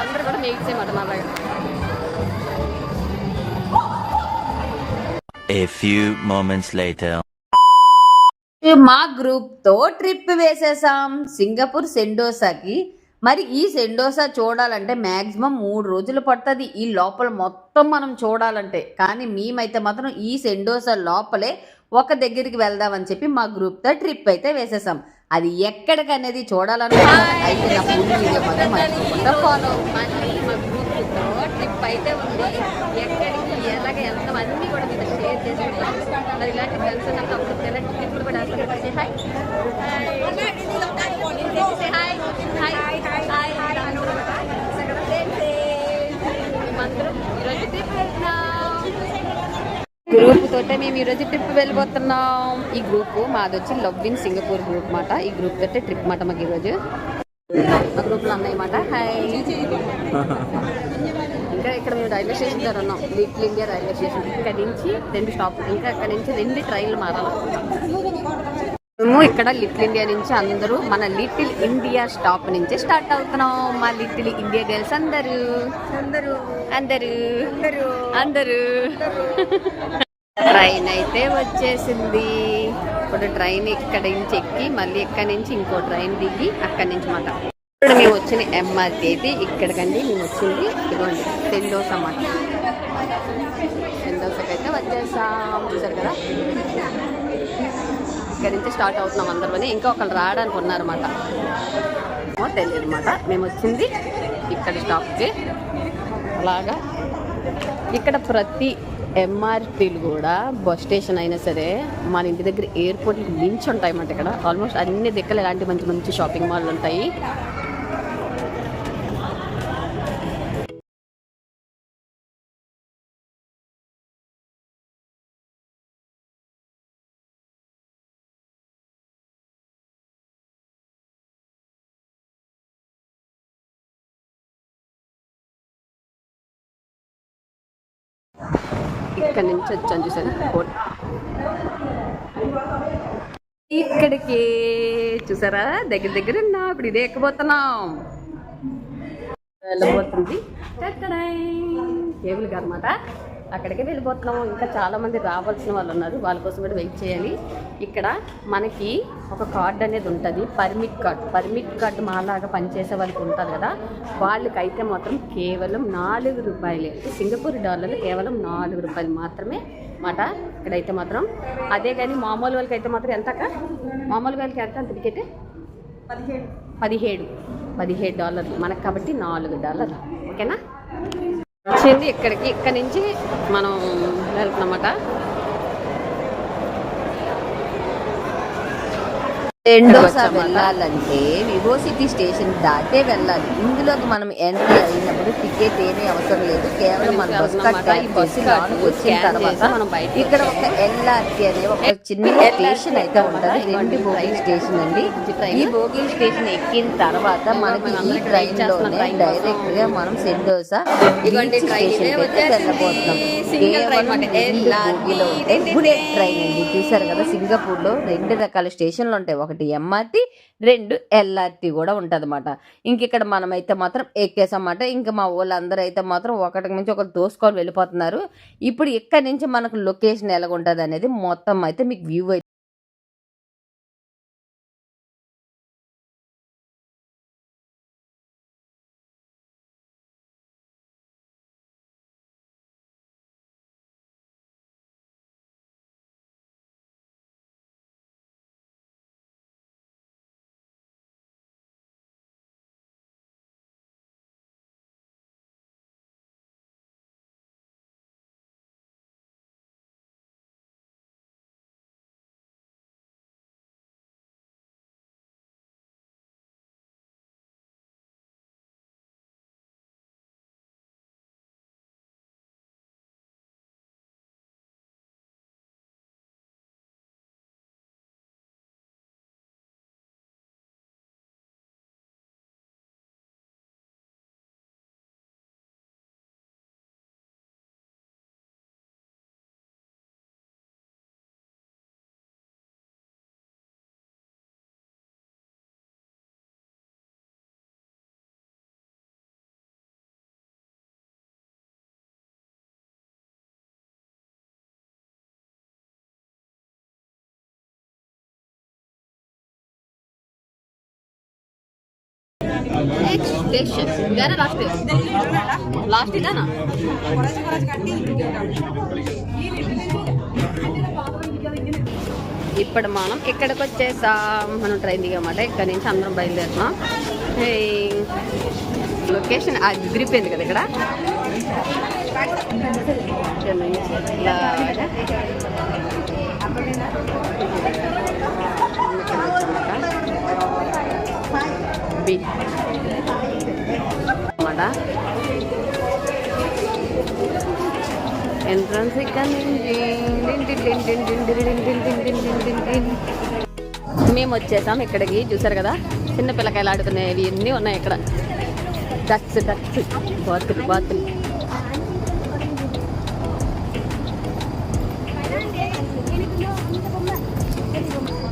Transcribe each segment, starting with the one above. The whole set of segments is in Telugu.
వాళ్ళందరూ కూడా మా అలాగా A few moments later. మా గ్రూప్తో ట్రిప్ వేసేసాం. సింగపూర్ సెండోసాకి. మరి ఈ సెండోసా చూడాలంటే మాక్సిమం మూడు రోజులు పడుతుంది. ఈ లోపల మొత్తం మనం చూడాలంటే. కానీ మేమైతే మాత్రం ఈ సెండోసా లోపలే ఒక దగ్గరికి వెళ్దామని చెప్పి మా గ్రూప్తో ట్రిప్ అయితే వేసేసాం. అది ఎక్కడికి అనేది చూడాలనుకుంటున్నారు అయితే నా ఫుల్ వీడియో మాత్రం మర్చిపోకుండా ఫాలో మళ్ళీ మా గ్రూప్తో ట్రిప్ అయితే ఉంది. ఎక్కడికి ఎలాగ వెళ్తాం అన్నీ కూడా మీతో షేర్ చేసుకుంటాం మరి ఇలాంటి ఉన్నప్పుడు అప్పుడు ఇలాంటి ట్రిప్పులు కూడా వేస్తాం say hi hi hi hi మేమందరం ఈరోజు ట్రిప్ వెళ్తున్నాం గ్రూప్ తోటే మేము ఈరోజు ట్రిప్ వెళ్ళిపోతున్నాం. ఈ గ్రూప్ మాది వచ్చి లవ్ ఇన్ సింగపూర్ గ్రూప్ మాట. ఈ గ్రూప్ తోటే ట్రిప్ మాట మాకు ఈరోజు మా గ్రూప్లో అన్నయ్య మాట. హాయ్ ఇంకా ఇక్కడ మేము రైల్వే స్టేషన్ దగ్గర ఉన్నాం. Little India railway station. ఇక్కడ నుంచి రెండు స్టాప్ ఇంకా అక్కడ నుంచి రెండు ట్రైన్లు మారాలి. మేము ఇక్కడ లిటిల్ ఇండియా నుంచి అందరూ మన లిటిల్ ఇండియా స్టాప్ నుంచి స్టార్ట్ అవుతున్నాం. మా లిటిల్ ఇండియా గర్ల్స్ అందరూ. అందరూ. అందరూ. అందరూ. ట్రైన్ అయితే వచ్చేసింది. ఇప్పుడు ట్రైన్ ఇక్కడ నుంచి ఎక్కి మళ్ళీ ఇక్కడ నుంచి ఇంకో ట్రైన్ దిగి అక్కడి నుంచి మాట ఇప్పుడు మేము వచ్చిన ఎంఆర్టీ అయితే ఇక్కడికండి మేము వచ్చింది. ఇదిగోండి సెండోస్ అన్నమాట సెండోసకి అయితే వచ్చేసాం. చూసారు కదా? ఇక్కడ నుంచి స్టార్ట్ అవుతున్నాం అందరూ ఇంకా ఒకళ్ళు రావడానికి ఉన్నారన్నమాట. తెలియదు అనమాట మేము వచ్చింది ఇక్కడ స్టాప్కి. అలాగా. ఇక్కడ ప్రతి ఎంఆర్టీలు కూడా బస్ స్టేషన్ అయినా సరే మన ఇంటి దగ్గర ఎయిర్పోర్ట్కి మించి ఉంటాయి అన్నమాట ఇక్కడ. ఆల్మోస్ట్ అన్ని దిక్కలు ఇలాంటి మంచి మంచి షాపింగ్ మాల్ ఉంటాయి. ఇక్కడ నుంచి వచ్చాను చూసాను కోట్. ఇక్కడికి చూసారా? దగ్గర దగ్గర ఉన్నా. ఇప్పుడు ఇదే ఎక్కబోతున్నాం వెళ్ళబోతుంది. కేబుల్ అనమాట అక్కడికే వెళ్ళిపోతున్నాము. ఇంకా చాలా మంది రావాల్సిన వాళ్ళు ఉన్నారు. వాళ్ళ కోసం కూడా వెయిట్ చేయాలి. ఇక్కడ మనకి ఒక కార్డ్ అనేది ఉంటుంది. Permit card. పర్మిట్ కార్డు మాలాగా పనిచేసే వాళ్ళకి ఉంటుంది కదా. వాళ్ళకైతే మాత్రం కేవలం నాలుగు రూపాయలే. సింగపూర్ డాలర్లు కేవలం నాలుగు రూపాయలు మాత్రమే మాట. ఇక్కడైతే మాత్రం అదే కానీ మామూలు వాళ్ళకి అయితే మాత్రం ఎంత అక్క? మామూలు వాళ్ళకి ఎంత? అంత టికెట్ పదిహేడు. పదిహేడు. పదిహేడు డాలర్లు. మనకు కాబట్టి నాలుగు డాలర్లు. ఓకేనా? వచ్చింది ఇక్కడికి. ఇక్కడ నుంచి మనం వెళ్తున్నమాట. రెండోసా వెళ్ళాలంటే వివో సిటీ స్టేషన్ దాటే వెళ్ళాలి. ఇందులోకి మనం ఎంట్రీ అయినప్పుడు టికెట్ ఏమీ అవసరం లేదు. కేవలం మన బస్ కార్డ్ వచ్చిన తర్వాత ఇక్కడ ఒక ఎల్ఆర్టీ అనే ఒక చిన్న స్టేషన్ అయితే ఉంటది. రెండు బోగి స్టేషన్ అండి. ఈ బోగి స్టేషన్ ఎక్కిన తర్వాత మనకి ఈ ట్రైన్లోనే డైరెక్ట్గా మనం సెండోసా వెళ్ళబోతున్నాం. బుల్లెట్ ట్రైన్ అండి. చూసారు కదా సింగపూర్లో రెండు రకాల స్టేషన్లు ఉంటాయి. ఒకటి ఎంఆర్టీ రెండు ఎల్ఆర్టీ కూడా ఉంటది ఇంక ఇక్కడ మనమైతే మాత్రం ఎక్కేసామాట ఇంకా మా వాళ్ళందరూ అయితే మాత్రం ఒకటి నుంచి ఒకరు దోసుకొని వెళ్ళిపోతున్నారు. ఇప్పుడు ఇక్కడ నుంచి మనకు లొకేషన్ ఎలాగుంటది అనేది మొత్తం అయితే మీకు వ్యూ స్టేషన్ ఇదేనా లాస్ట్ లాస్ట్ ఇదేనా ఇప్పుడు మనం ఇక్కడికి వచ్చేసాం. మనం ట్రైన్ దిగామాట ఇక్కడ నుంచి అందరం బయలుదేరుతున్నాం. హే. లొకేషన్ అది కదా ఇక్కడ. బీచ్ కదా ఎంట్రన్స్ డిన్. మేము వచ్చేసాం ఇక్కడికి చూసారు కదా చిన్న పిల్లకాయలు ఆడుకునేవి అన్నీ ఉన్నాయి ఇక్కడ డక్స్ డక్స్ బాతులు బాతులు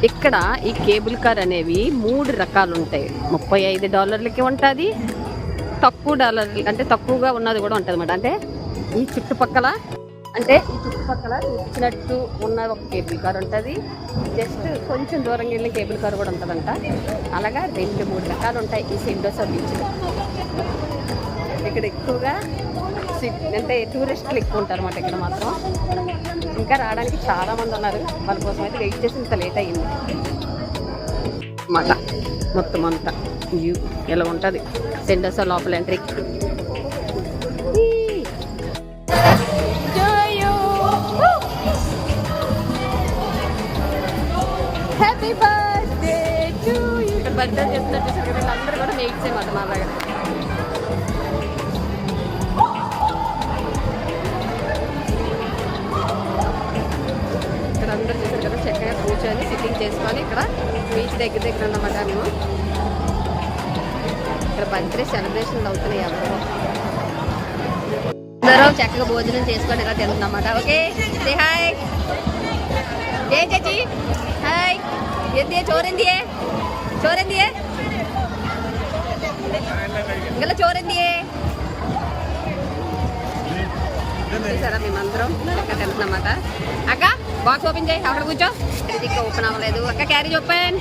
ఇక్కడ ఈ కేబుల్ కార్ అనేవి మూడు రకాలు ఉంటాయి ముప్పై ఐదు డాలర్లకి ఉంటుంది తక్కువ డాలర్ అంటే తక్కువగా ఉన్నది కూడా ఉంటుంది అన్నమాట. అంటే ఈ చుట్టుపక్కల అంటే ఈ చుట్టుపక్కల ఇచ్చినట్టు ఉన్న ఒక కేబుల్ కార్ ఉంటుంది. జస్ట్ కొంచెం దూరం వెళ్ళిన కేబుల్ కార్ కూడా ఉంటుందంట. అలాగా రెండు మూడు రకాలు ఉంటాయి ఈ సెండోసా బీచ్లో ఇక్కడ ఎక్కువగా అంటే టూరిస్టులు ఎక్కువ ఉంటారు అన్నమాట ఇక్కడ మాత్రం. ఇంకా రావడానికి చాలామంది ఉన్నారు. వాళ్ళ కోసం అయితే వెయిట్ చేసి ఇంత లేట్ అయ్యింది. మాట మొత్తం అంతా. వ్యూ ఇలా ఉంటుంది? సెండోసా లోపల entry happy birthday to you ఇక్కడ బర్త్డే అందరూ కూడా మా ఇక్కడ అందరూ చూసారు కదా చక్కగా కూర్చొని సిట్టింగ్ చేసుకొని ఇక్కడ బీచ్ దగ్గర దగ్గర ఉన్నమాట మేము. ఇక్కడ బర్త్డే సెలబ్రేషన్ అవుతున్నాయి అందరూ అందరం చక్కగా భోజనం చేసుకొని ఇలా తింటున్నమాట ఓకే? హాయ్ ఏ చచ్చి హాయ్ ఎంత చోరింది చోరింది ఇంకా చోరింది చూసారా మేమందరం? అక్క తింటున్నమాట అక్క బాక్స్ ఓపెన్ చేయి. అక్కడ కూర్చో. ఓపెన్ అవ్వలేదు. అక్క క్యారీ ఓపెన్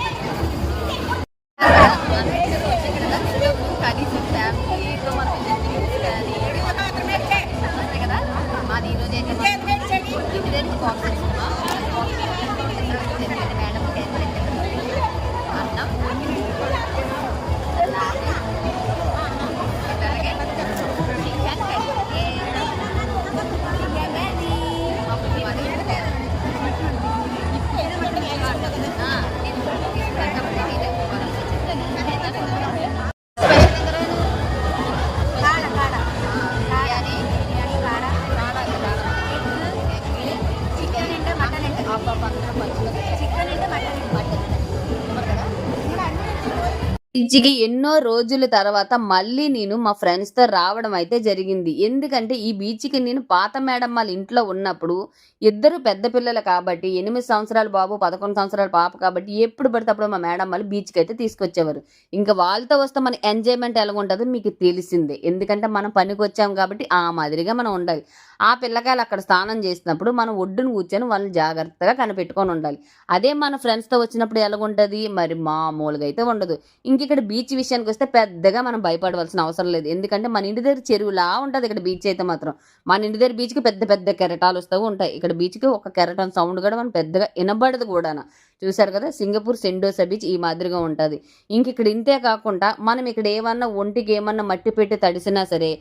బీచ్కి ఎన్నో రోజుల తర్వాత మళ్ళీ నేను మా ఫ్రెండ్స్తో రావడం అయితే జరిగింది. ఎందుకంటే ఈ బీచ్కి నేను పాత మేడం వాళ్ళ ఇంట్లో ఉన్నప్పుడు ఇద్దరు పెద్ద పిల్లలు కాబట్టి ఎనిమిది సంవత్సరాల బాబు పదకొండు సంవత్సరాల పాప కాబట్టి ఎప్పుడు పడితే అప్పుడు మా మేడం వాళ్ళు బీచ్కి అయితే తీసుకొచ్చేవారు. ఇంకా వాళ్ళతో వస్తే మన ఎంజాయ్మెంట్ ఎలా ఉంటుందో మీకు తెలిసిందే. ఎందుకంటే మనం పనికి వచ్చాం కాబట్టి ఆ మాదిరిగా మనం ఉండాలి. ఆ పిల్లకాయలు అక్కడ స్నానం చేసినప్పుడు మనం ఒడ్డును కూర్చొని వాళ్ళని జాగ్రత్తగా కనిపెట్టుకొని ఉండాలి. అదే మన ఫ్రెండ్స్తో వచ్చినప్పుడు ఎలాగుంటుంది? మరి మామూలుగా అయితే ఉండదు. ఇంక ఇక్కడ బీచ్ విషయానికి వస్తే పెద్దగా మనం భయపడవలసిన అవసరం లేదు. ఎందుకంటే మన ఇంటి దగ్గర చెరువులా ఉంటుంది ఇక్కడ బీచ్ అయితే మాత్రం. మన ఇంటి దగ్గర బీచ్కి పెద్ద పెద్ద కెరటాలు వస్తూ ఉంటాయి. ఇక్కడ బీచ్కి ఒక కెరటం సౌండ్ కూడా మనం పెద్దగా వినబడదు కూడా చూసారు కదా? సింగపూర్ సెండోసా బీచ్ ఈ మాదిరిగా ఉంటుంది. ఇంక ఇక్కడ ఇంతే కాకుండా మనం ఇక్కడ ఏమన్నా ఒంటికి ఏమన్నా మట్టి పెట్టి తడిసినా సరే.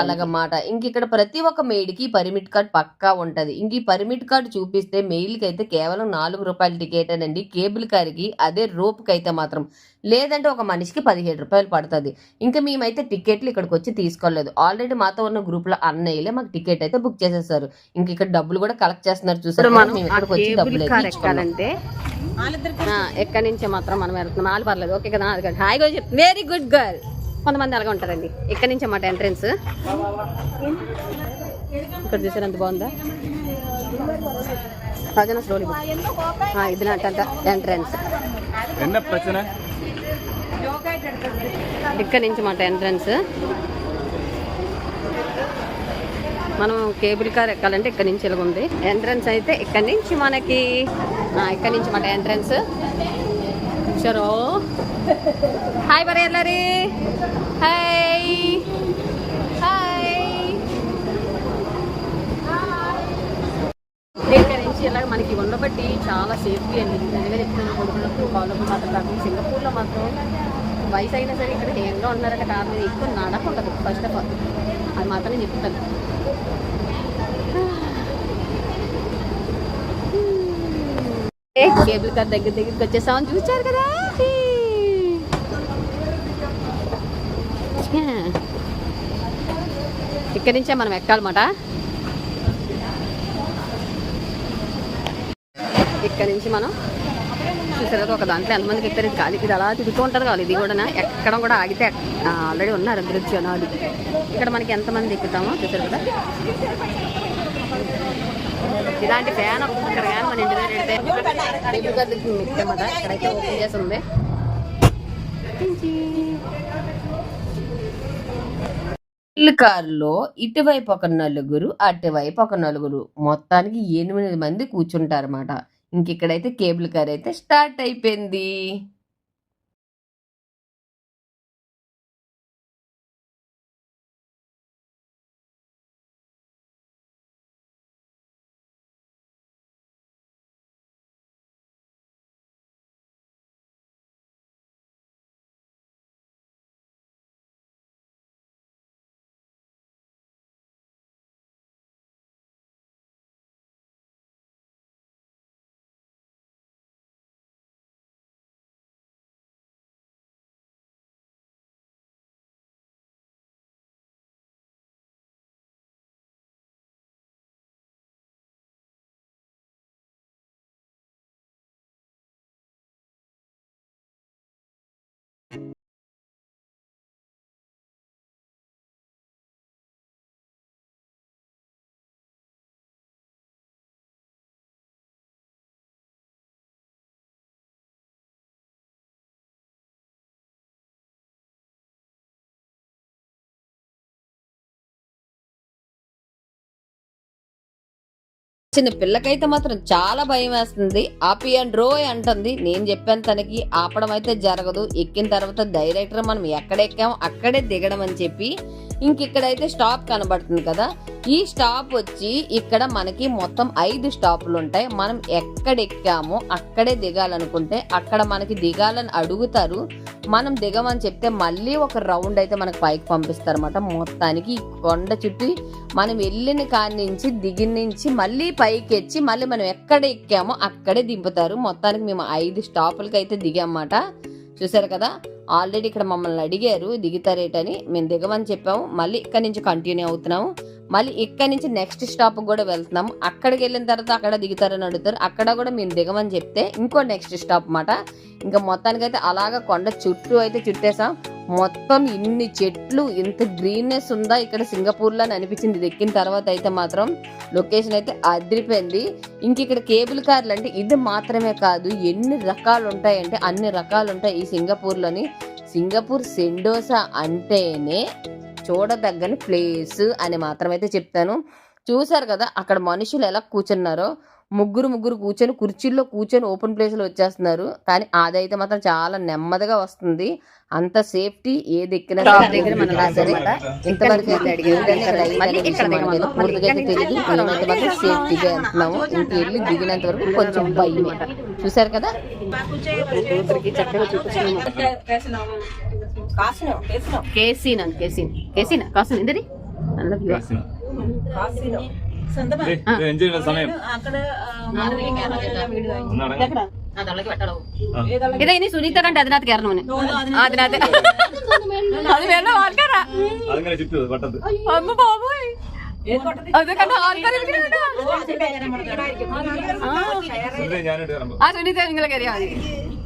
అలాగన్నమాట. ఇంక ఇక్కడ ప్రతి ఒక్క మెయిడ్కి పర్మిట్ కార్డ్ పక్కా ఉంటది. ఇంక ఈ పర్మిట్ కార్డు చూపిస్తే మెయిల్కి అయితే కేవలం నాలుగు రూపాయల టికెట్ అండి. కేబుల్ కార్కి అదే రోప్కి అయితే మాత్రం. లేదంటే ఒక మనిషికి పదిహేడు రూపాయలు పడుతుంది. ఇంకా మేమైతే టికెట్లు ఇక్కడికి వచ్చి తీసుకోలేదు. ఆల్రెడీ మాతో ఉన్న గ్రూప్లో అన్నయ్యలే మాకు టికెట్ అయితే బుక్ చేసేసారు. ఇంక ఇక్కడ డబ్బులు కూడా కలెక్ట్ కలెక్ట్ చేస్తున్నారు చూసారు ఎక్కడి నుంచే మాత్రం మనం వెళ్తున్నాం. వాళ్ళు పర్లేదు. ఓకే కదా అది హాయిగా చెప్ వెరీ గుడ్ గర్ల్ కొంతమంది అలాగే ఉంటారండి. ఎక్కడి నుంచి అన్నమాట ఎంట్రెన్స్ ఇక్కడ చూసారు ఎంత బాగుందా? రాజన స్లోలీ ఇది నాటంట ఎంట్రెన్స్ ఇక్కడ నుంచి మాట ఎంట్రెన్స్ మనం కేబుల్ కార్ ఎక్కాలంటే ఇక్కడ నుంచి ఉంది ఎంట్రన్స్ అయితే ఇక్కడ నుంచి మనకి ఇక్కడ నుంచి మన ఎంట్రన్స్ చరో హాయ్ బరే ఎల్లరి హాయ్ హాయ్ ఇక్కడ నుంచి ఇలా మనకి ఉండబట్టి చాలా సేఫ్టీ అండి. నిజంగా చెప్తున్నాను కొడుకులకు కాళ్ళకు మాత్రం కాకుండా సింగపూర్లో మాత్రం వయసు అయినా సరే ఇక్కడ ఏంలో ఉన్నారంటే కారణం ఎక్కువ నడకుండదు ఫస్ట్ ఆఫ్ ఆల్ అది మాత్రం చెప్తాను. ఏ, కేబుల్ కార్ దగ్గర దగ్గరికి వచ్చేసామని చూచారు కదా? ఇక్కడి నుంచే మనం ఎక్కాలన్నమాట. ఇక్కడ నుంచి మనం చూసారు ఒక దాంట్లో ఎంతమందికి ఎక్కారు? ఇది ఇది అలా తిరుగుతూ ఉంటారు కావాలి. ఇది కూడా ఎక్కడం కూడా ఆగితే ఆల్రెడీ ఉన్నారు అభివృద్ధి జనాలు. ఇక్కడ మనకి ఎంతమంది ఎక్కుతామో చూసారు కదా? ఇలాంటి ఫ్యాన్ ఒక్కసారి కానీ మన ఇంటి దగ్గర పెడితే టేబుల్ గదికి ఇక్కడైతే ఓపెన్ చేసి ఉంది ఇల్లు కారులో ఇటువైపు ఒక నలుగురు అటువైపు ఒక నలుగురు. మొత్తానికి ఎనిమిది మంది కూర్చుంటారన్నమాట. ఇంక ఇక్కడైతే కేబుల్ కార్ అయితే స్టార్ట్ అయిపోయింది. చిన్న పిల్లకైతే మాత్రం చాలా భయం వేస్తుంది. ఆపి అండ్ రోయ్ అంటుంది. నేను చెప్పాను తనకి ఆపడం అయితే జరగదు. ఎక్కిన తర్వాత డైరెక్టర్ మనం ఎక్కడ ఎక్కామో అక్కడే దిగడం అని చెప్పి ఇంకిక్కడైతే స్టాప్ కనబడుతుంది కదా. ఈ స్టాప్ వచ్చి ఇక్కడ మనకి మొత్తం ఐదు స్టాపులు ఉంటాయి. మనం ఎక్కడ ఎక్కామో అక్కడే దిగాలనుకుంటే అక్కడ మనకి దిగాలని అడుగుతారు. మనం దిగమని చెప్తే మళ్ళీ ఒక రౌండ్ అయితే మనకు పైకి పంపిస్తారు అనమాట మొత్తానికి కొండ చుట్టూ మనం వెళ్ళిన కాడి నుంచి దిగిన నుంచి మళ్ళీ పైకి ఎచ్చి మళ్ళీ మనం ఎక్కడ ఎక్కామో అక్కడే దింపుతారు. మొత్తానికి మేము ఐదు స్టాపులకి అయితే దిగామన్నమాట. చూసారు కదా? ఆల్రెడీ ఇక్కడ మమ్మల్ని అడిగారు దిగుతారేటని మేము దిగమని చెప్పాము. మళ్ళీ ఇక్కడ నుంచి కంటిన్యూ అవుతున్నాము. మళ్ళీ ఇక్కడ నుంచి నెక్స్ట్ స్టాప్ కూడా వెళ్తున్నాము. అక్కడికి వెళ్ళిన తర్వాత అక్కడ దిగుతారని అడుగుతారు. అక్కడ కూడా మేము దిగమని చెప్తే ఇంకో నెక్స్ట్ స్టాప్ అన్నమాట. ఇంకా మొత్తానికి అయితే అలాగా కొండ చుట్టూ అయితే చుట్టేసాం. మొత్తం ఇన్ని చెట్లు ఇంత గ్రీన్నెస్ ఉందా ఇక్కడ సింగపూర్లో అని అనిపించింది. ఇది ఎక్కిన తర్వాత అయితే మాత్రం లొకేషన్ అయితే అదిరిపోయింది. ఇంక ఇక్కడ కేబుల్ కార్లు అంటే ఇది మాత్రమే కాదు ఎన్ని రకాలు ఉంటాయంటే అన్ని రకాలు ఉంటాయి ఈ సింగపూర్లోని. సింగపూర్ సెండోసా అంటేనే చూడదగ్గని ప్లేస్ అని మాత్రమైతే చెప్తాను. చూసారు కదా అక్కడ మనుషులు ఎలా కూర్చున్నారో ముగ్గురు ముగ్గురు కూర్చొని కుర్చీల్లో కూర్చొని ఓపెన్ ప్లేస్లో వచ్చేస్తున్నారు. కానీ అదైతే మాత్రం చాలా నెమ్మదిగా వస్తుంది. అంత సేఫ్టీ ఏది ఎక్కినా దగ్గర మనం సరే. ఇంతవరకు అయితే. పూర్తిగా అయితే తెలియదు మేమైతే మాత్రం సేఫ్టీగా వెళ్తున్నాము. ఇంక వెళ్ళి దిగినంత వరకు కొంచెం భయమే. చూసారు కదా? కేసీన్ అండి కేసీన్? కేసీనా? కాసిన? ఇందరి ഇതാ ഇനി സുനീത കണ്ട് അതിനകത്ത് കയറണോന് അതിനകത്ത് അത് വേണ്ട ആൾക്കാരാ. പോയി ആ സുനീത നിങ്ങളെ കയറിയാ മതി.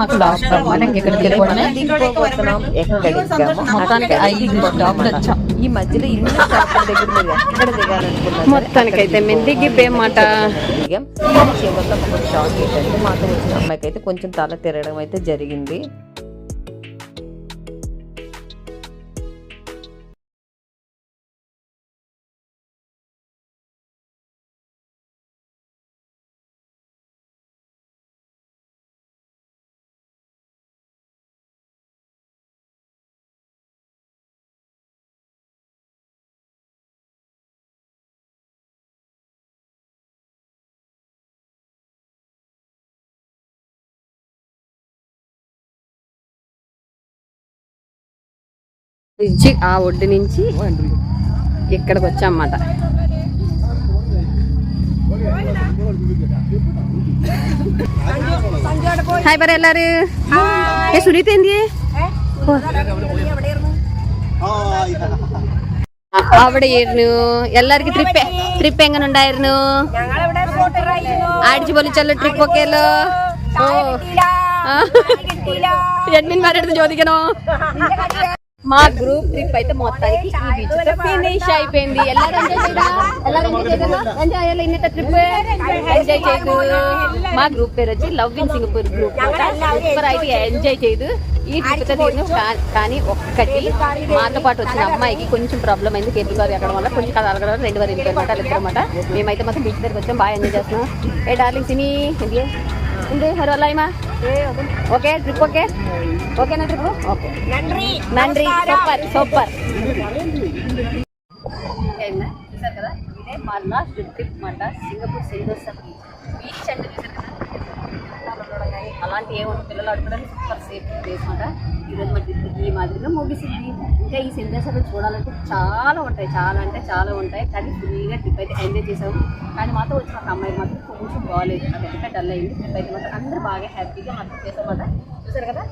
మాకు ఎక్కడికి మొత్తానికి ఐదు వచ్చాం ఈ మధ్యలో ఇన్ని స్టాప్ల దగ్గర మీరు ఎక్కడ దిగాలనుకున్నారు? మొత్తానికైతే మేము దిగిపోయామాట దిగాం చివరిలో ఒక షాక్ ఏంటంటే మాతో వచ్చిన అమ్మాయికి అయితే కొంచెం తల తిరగడం అయితే జరిగింది. బ్రిడ్జి ఆ ఒడ్డు నుంచి ఇక్కడికి వచ్చామాట హాయ్ బర్ వెళ్ళారు ఏ సునీత ఆవిడ ఏర్ను ఎల్లరికి ట్రిప్ ట్రిప్ ఎంగన్ ఉండారు ఆడిచి పొలిచల్లు ట్రిప్ ఒకేలో. ఎడ్మిన్ మారెడ్ జ్యోతికను మా గ్రూప్ ట్రిప్ అయితే మొత్తానికి ఈ బీచ్ ఫినిష్ అయిపోయింది. ఎలా ఎంజాయ్ ట్రిప్ ఎంజాయ్ చేయదు మా గ్రూప్ పేరు వచ్చి love in Singapore group super అయితే ఎంజాయ్ చేయదు. ఈ ట్రిప్తో కానీ ఒక్కటి మాతో పాటు వచ్చిన అమ్మాయికి కొంచెం ప్రాబ్లం అయింది. కేబుల్ గారు ఎక్కడ వల్ల కొంచెం కథ అలగడం రెండు వారు ఇంటి అనమాట మేమైతే మొత్తం బీచ్ దగ్గరకు వచ్చాం. బాగా ఎంజాయ్ చేస్తున్నాం. ఏ డార్లింగ్ సినీ ఉంది హరో అల్లాయిమా ఓకే ట్రిప్ ఓకే? ఓకేనా ట్రిప్ ఓకే. నన్రి సూపర్ సూపర్. చూసారు కదా? ఇదే మా లాస్ట్ ట్రిప్ మాట సింగపూర్ సెంటోసా బీచ్ అంటే చూసారు కదా? అలాంటి ఏమో పిల్లలు ఆడుకోవడానికి సూపర్ సేఫ్ ప్లేస్ ఈరోజు మా ఈ మాదిరిగా ముగిసింది ఇంకా ఈ సందేశాలు చూడాలంటే చాలా ఉంటాయి. చాలా అంటే చాలా ఉంటాయి. కానీ ఫుల్గా ట్రిప్ అయితే ఎంజాయ్ చేసాము కానీ మాతో వచ్చిన ఒక అమ్మాయి మాత్రం కొంచెం బాగాలేదు అది డల్ అయింది. ట్రిప్ అయితే మాత్రం అందరూ బాగా హ్యాపీగా మాత్రం చేసామన్నమాట చూసారు కదా?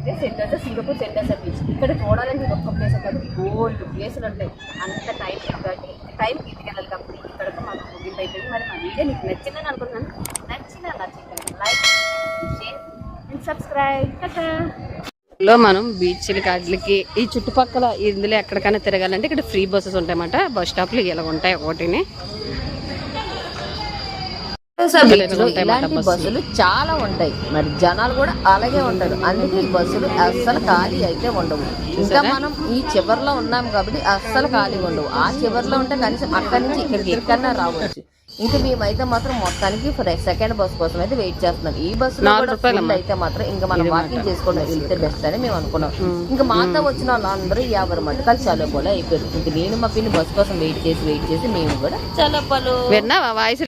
ఇదే సెంటర్స్ సింగపూర్ సెంటర్స్ బీచ్ ఇక్కడ చూడాలని ఒక్క ప్లేస్ కాదు గోల్డ్ ప్లేసులు ఉంటాయి. అంత టైం కాబట్టి టైం ఇంటికి వెళ్ళాలి కాబట్టి ఇక్కడ మాకు ముగింపు అయిపోయింది మరి మా వీడియో నీకు నచ్చిందని అనుకుంటున్నాను. నచ్చిన నచ్చింది లైక్ షేర్ అండ్ సబ్స్క్రైబ్. లో మనం బీచ్లకి కాట్లకి ఈ చుట్టుపక్కల ఇందులో ఎక్కడికైనా తిరగాలంటే ఇక్కడ ఫ్రీ బస్సెస్ ఉంటాయన్నమాట. బస్ స్టాప్లు ఇలా ఉంటాయి ఒకటిని. బీచ్లో ఉంటాయి ఇలాంటి బస్సులు చాలా ఉంటాయి. మరి జనాలు కూడా అలాగే ఉంటారు. అందుకే ఈ బస్సులు అస్సలు ఖాళీ అయితే ఉండవు. ఇంకా మనం ఈ చివర్లో ఉన్నాం కాబట్టి అస్సలు ఖాళీ ఉండవు. ఆ చివర్లో ఉంటే కనీసం అక్కడి నుంచి ఇక్కడికి ఎక్కడన్నా రావచ్చు. ఇంకా మేమైతే మాత్రం మొత్తానికి సెకండ్ బస్ కోసం అయితే వెయిట్ చేస్తున్నాం. ఈ బస్సు. అయితే మాత్రం ఇంకా మనం వాకింగ్ చేసుకొని వెళ్తే బెస్ట్ అని మేము అనుకున్నాం. ఇంకా మాతో వచ్చిన వాళ్ళందరూ యాభై మటకాలు చాలా కూడా అయిపోయారు. ఇంకా నేను మా పిన్ని బస్ కోసం వెయిట్ చేసి వెయిట్ చేసి మేము కూడా చాలా విన్నావా? వాయిస్